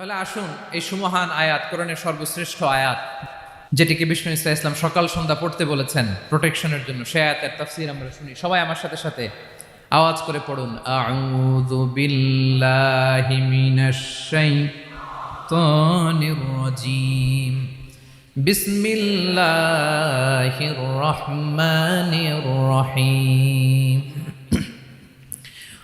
তাহলে আসুন এই সুমহান আয়াত, কোরআনের সর্বশ্রেষ্ঠ আয়াত, যেটিকে বিষ্ণু ইসা ইসলাম সকাল সন্ধ্যা পড়তে বলেছেন প্রোটেকশনের জন্য। সে আয়াতের তাফসির আমরা শুনি। সবাই আমার সাথে সাথে আওয়াজ করে পড়ুন। আউযু বিল্লাহি মিনাশ শাইতানির রাজিম। বিসমিল্লাহির রহমানির রহিম।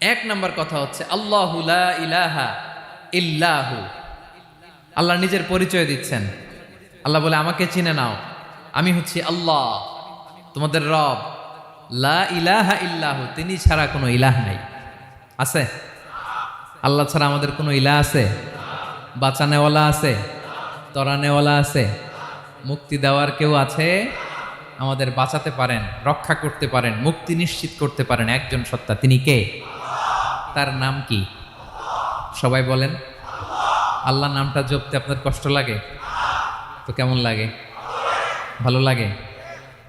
এক নাম্বার কথা হচ্ছে, আল্লাহু লা ইলাহা ইল্লাহু। আল্লাহ নিজের পরিচয় দিচ্ছেন। আল্লাহ বলে, আমাকে চিনে নাও। আমি হচ্ছি আল্লাহ, তোমাদের রব। লা ইলাহা ইল্লাহু, তিনি ছাড়া কোনো ইলাহ নাই। আছে? আল্লাহ ছাড়া আমাদের কোনো ইলাহ আছে? বাঁচানেওয়ালা আছে? তরানেওয়ালা আছে? মুক্তি দেওয়ার কেউ আছে? আমাদের বাঁচাতে পারেন, রক্ষা করতে পারেন, মুক্তি নিশ্চিত করতে পারেন একজন সত্তা। তিনি কে? তার নাম কি? সবাই বলেন। আল্লাহ নামটা জপতে আপনার কষ্ট লাগে? তো কেমন লাগে? ভালো লাগে?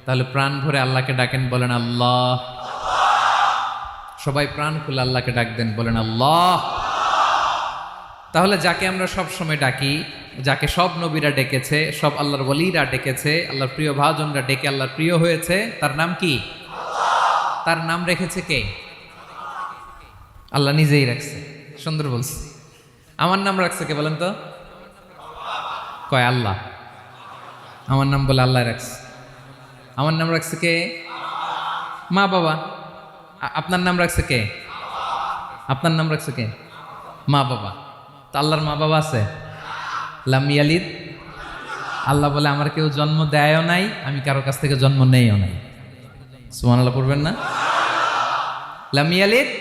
তাহলে প্রাণ ভরে আল্লাহকে ডাকেন, বলেন আল্লাহ। সবাই প্রাণ খুলে আল্লাহকে ডাক দেন, বলেন আল্লাহ। তাহলে যাকে আমরা সব সময় ডাকি, যাকে সব নবীরা ডেকেছে, সব আল্লাহর বলিরা ডেকেছে, আল্লাহর প্রিয় ভাজনরা ডেকে আল্লাহর প্রিয় হয়েছে, তার নাম কি? তার নাম রেখেছে কে? আল্লাহ নিজেই রাখছে। সুন্দর বলছে। আমার নাম রাখছে কে বলেন তো? কয়, আল্লাহ। আমার নাম বলে আল্লাহ রাখছে। আমার নাম রাখছে কে? মা বাবা। আপনার নাম রাখছে কে? আপনার নাম রাখছে কে? মা বাবা। তো আল্লাহর মা বাবা আছে? লামিয়ালিদ আল্লাহ বলে, আমার কেউ জন্ম দেয়ও নাই, আমি কারও কাছ থেকে জন্ম নেইও নাই। সুমান আল্লাহ পড়বেন না? লামিয়ালিদ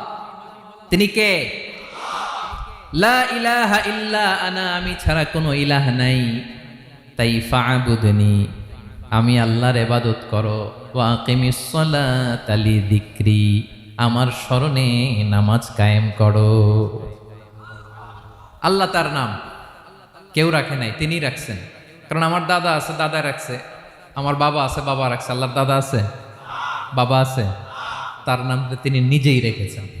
তিনি কে? লা ইলাহা ইল্লা আনা, আমি ছাড়া কোনো ইলাহ নাই। তাই ফা'বুদনি, আমি আল্লাহর ইবাদত করো। সালাতা লিযিকরি, আমার স্মরণে নামাজ কায়েম করো। আল্লাহ তার নাম। কেউ রাখে নাই, তিনি রাখছেন। কারণ আমার দাদা আছে, দাদা রাখছে। আমার বাবা আছে, বাবা রাখছে। আল্লাহর দাদা আছে? বাবা আছে। তার নামটা তিনি নিজেই রেখেছেন।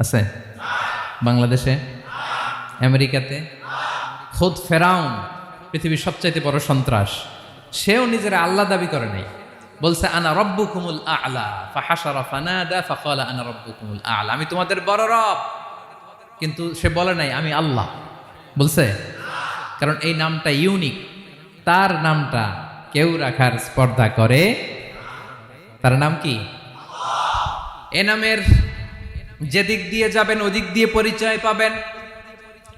আছে? বাংলাদেশে? আমেরিকাতে? খোদ ফেরাউন, পৃথিবীর সবচাইতে বড় সন্ত্রাস। সেও নিজের আল্লাহ দাবি করে নাই। বলছে, আনা রব্বু কুমুল আলা ফাহাসারা ফানাদা, ফাকালা আনা রব্বু কুমুল আলা। আমি তোমাদের বড় রব। কিন্তু সে বলে নাই, আমি আল্লাহ। বলছে, কারণ এই নামটা ইউনিক। তার নামটা কেউ রাখার স্পর্ধা করে তার নাম কি? এ নামের যেদিক দিয়ে যাবেন, ওদিক দিয়ে পরিচয় পাবেন।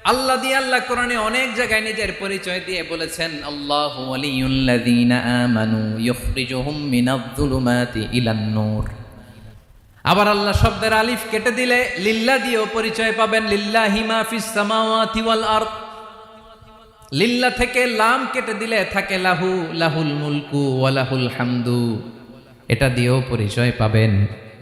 আল্লাহ দিয়ে আল্লাহ কোরআনে অনেক জায়গায় নিজের পরিচয় দিয়ে বলেছেন, আল্লাহ আমানু নূর। আবার আল্লাহ শব্দের আলিফ কেটে দিলে লিল্লা দিয়েও পরিচয় পাবেন লিল্লা হিমা ফিস সামাওয়াতি লিল্লা থেকে লাম কেটে দিলে থাকে, লাহু, লাহুল মুলকু ওয়া লাহুল হামদু। এটা দিয়েও পরিচয় পাবেন।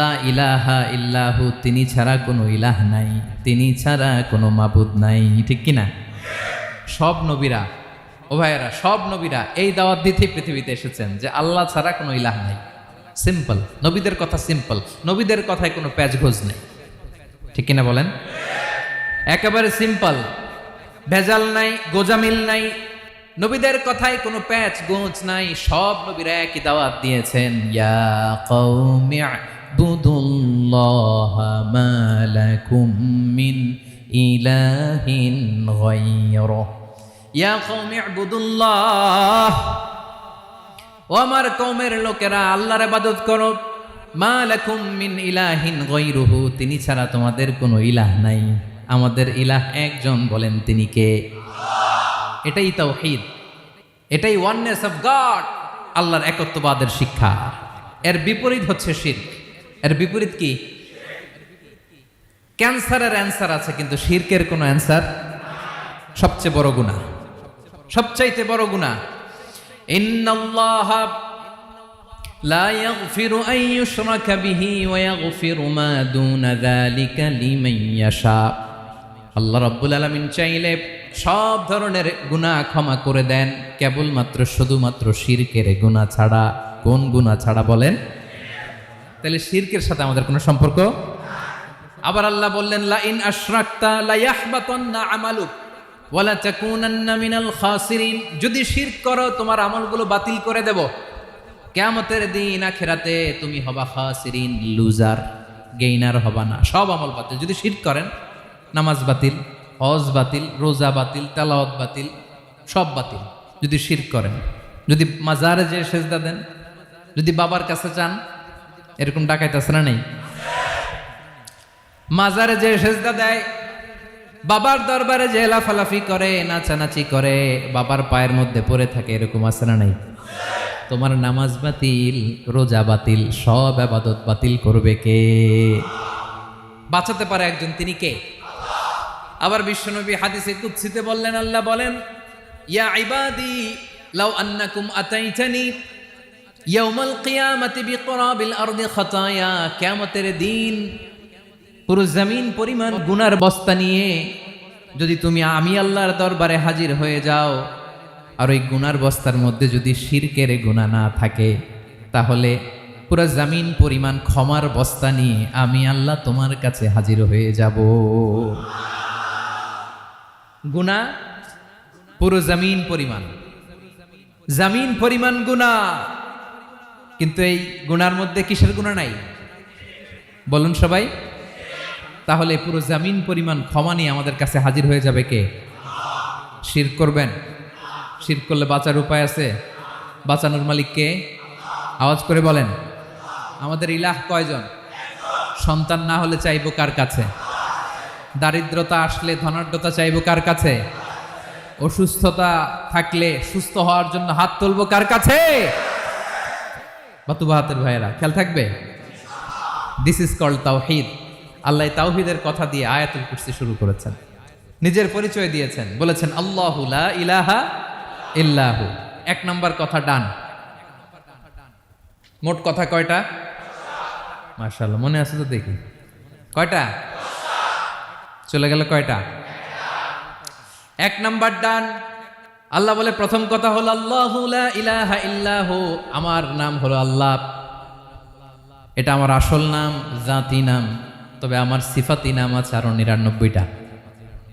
লা ইলাহা ইল্লাহু, তিনি ছাড়া কোনো ইলাহ নাই, তিনি ছাড়া কোনো মাবুদ নাই, ঠিক কি না সব নবীরা, ও ভাইয়েরা, সব নবীরা এই দাওয়াত দিতে পৃথিবীতে এসেছেন যে আল্লাহ ছাড়া কোনো ইলাহ নাই। সিম্পল নবীদের কথা সিম্পল নবীদের কথায় কোনো প্যাচঘোজ নেই। ঠিক কিনা বলেন? একেবারে সিম্পল ভেজাল নাই, গোজামিল নাই, নবীদের কথায় কোনো প্যাচ গোঁচ নাই, সব নবীরা একই দাওয়াত দিয়েছেন, ইয়া কওমি আ'বুদুল্লাহা মা লাকুম মিন ইলাহিন গায়রুহ ইয়া কওমি আ'বুদুল্লাহ ও আমার কওমের লোকেরা আল্লাহর ইবাদত করো। মা লাকুম মিন ইলাহিন গায়রুহু তিনি ছাড়া তোমাদের কোনো ইলাহ নাই। আমাদের ইলাহ একজন বলেন তিনি কে? এটাই তাওহীদ। এটাই ওয়াননেস অফ গড আল্লাহর একত্ববাদের শিক্ষা। এর বিপরীত হচ্ছে শিরক। এর বিপরীত কি ক্যান্সারের অ্যান্সার আছে কিন্তু শিরকের কোনো অ্যান্সার সবচেয়ে বড় গুণা সবচাইতে বড় গুণা ইন্নাল্লাহ لا يغفر أن يشرك به ويغفر ما دون ذلك لمن يشاء আল্লাহ রব্বুল আলমিন চাইলে সব ধরনের গুনাহ ক্ষমা করে দেন কেবলমাত্র শুধুমাত্র শিরকের গুনাহ ছাড়া কোন গুনাহ ছাড়া বলেন তাহলে শিরকের সাথে আমাদের কোনো সম্পর্ক? আবার আল্লাহ বললেন লা ইন আশরাকতা লা আমালুক, ওয়ালা তাকুনান্না মিনাল খাসিরিন। যদি শিরক করো, তোমার আমলগুলো বাতিল করে দেব। কেয়ামতের দিন আখেরাতে তুমি হবা খাসিরিন, লুজার, গেইনার হবা না। সব আমল বাতিল। যদি শিরক করেন, নামাজ বাতিল, হজ বাতিল, রোজা বাতিল, তেলাওয়াত বাতিল, সব বাতিল। যদি শিরক করেন, যদি মাজারে যে সেজদা দেন, যদি বাবার কাছে চান এরকম ডাকাইতে আছে না নেই? মাজারে যে সেজদা দেয়, বাবার দরবারে যে লাফালাফি করে, নাচানাচি করে, বাবার পায়ের মধ্যে পড়ে থাকে, এরকম আছে না নাই? তোমার নামাজ বাতিল, রোজা বাতিল, সব আবাদত বাতিল করবে কে? বাঁচাতে পারে একজন, তিনি কে? আবার বিশ্বনবী হাদিসে কুৎসিতে বললেন, আল্লাহ বলেন, ইয়া ইবাদি, লাউ আন্নাকুম আতাইতানি ইয়াউমাল কিয়ামাতি বিকরাবিল আরদি খাতায়া, কিয়ামতের দিন পুরো জমিন পরিমাণ গুনার বস্তা নিয়ে যদি তুমি আমি আল্লাহর দরবারে হাজির হয়ে যাও, আর ওই গুনার বস্তার মধ্যে যদি শিরকের গুণা না থাকে, তাহলে পুরো জমিন পরিমাণ ক্ষমার বস্তা নিয়ে আমি আল্লাহ তোমার কাছে হাজির হয়ে যাব। গুণা পুরো জমিন পরিমাণ। জমিন পরিমাণ গুণা কিন্তু এই গুণার মধ্যে কিসের গুণা নাই? বলুন সবাই। তাহলে পুরো জামিন পরিমাণ ক্ষমা নিয়ে আমাদের কাছে হাজির হয়ে যাবে কে? শির করবেন? শির করলে বাঁচার উপায় আছে? বাঁচানোর মালিক কে? আওয়াজ করে বলেন। আমাদের ইলাহ কয়জন? সন্তান না হলে চাইব কার কাছে? দারিদ্রতা আসলে ধনাঢ্যতা চাইব কার কাছে? অসুস্থতা থাকলে সুস্থ হওয়ার জন্য হাত তুলবো কার কাছে? বাতুবা হাতের ভাইয়েরা, খেয়াল থাকবে? দিস ইজ কল্ড তাওহিদ আল্লাহ তাওহিদের কথা দিয়ে আয়াতুল কুরসি শুরু করেছেন। নিজের পরিচয় দিয়েছেন। বলেছেন, আল্লাহু লা ইলাহা ইল্লাহু। এক নম্বর কথা ডান। মোট কথা কয়টা? মার্শাল্লাহ মনে আছে তো দেখি। কয়টা? চলে গেল কয়টা? এক নাম্বার ডান। আল্লাহ বলে প্রথম কথা হলো আল্লাহ ইলাহা ইল্লাহু আমার নাম হলো আল্লাহ এটা আমার আসল নাম জাতি নাম তবে আমার সিফাতি নাম আছে আরো নিরানব্বইটা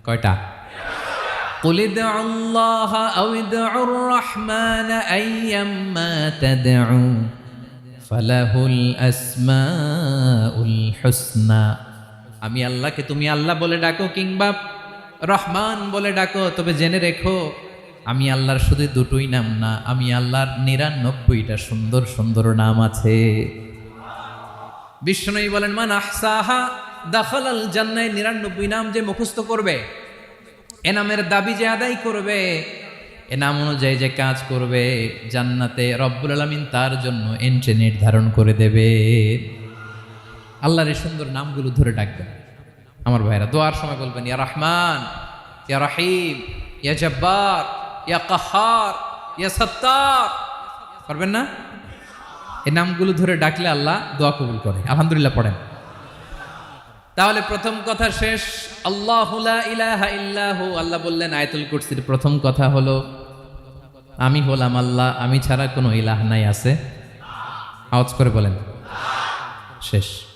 কয়টা قل ادعوا الله أو ادعوا الرحمن أيما تدعوا فله الأسماء الحسنى আমি আল্লাহকে তুমি আল্লাহ বলে ডাকো কিংবা রহমান বলে ডাকো তবে জেনে রেখো আমি আল্লাহর শুধু দুটোই নাম না, আমি আল্লাহর নিরানব্বইটা সুন্দর সুন্দর নাম আছে। বিষ্ণুই বলেন, মান আহসাহা দাখাল আল জান্নায় নিরানব্বই নাম যে মুখস্থ করবে, এ নামের দাবি যে আদায় করবে, এ নাম অনুযায়ী যে কাজ করবে, জান্নাতে রব্বুল আলমিন তার জন্য এন্ট্রি নির্ধারণ করে দেবে। আল্লাহর এই সুন্দর নামগুলো ধরে ডাকবেন। আমার ভাইরা, দোয়ার সময় বলবেন, ইয়া রহমান, ইয়া রাহিম, ইয়া জব্বার ইয়া কাহার, ইয়া সত্তার। পারবেন না? এই নামগুলো ধরে ডাকলে আল্লাহ দোয়া কবুল করে। আলহামদুলিল্লাহ পড়েন। তাহলে প্রথম কথা শেষ। আল্লাহ ইলাহা আল্লাহ বললেন, আয়াতুল কুরসির প্রথম কথা হলো, আমি হলাম আল্লাহ, আমি ছাড়া কোনো ইলাহ নাই, আছে? আওয়াজ করে বলেন। শেষ।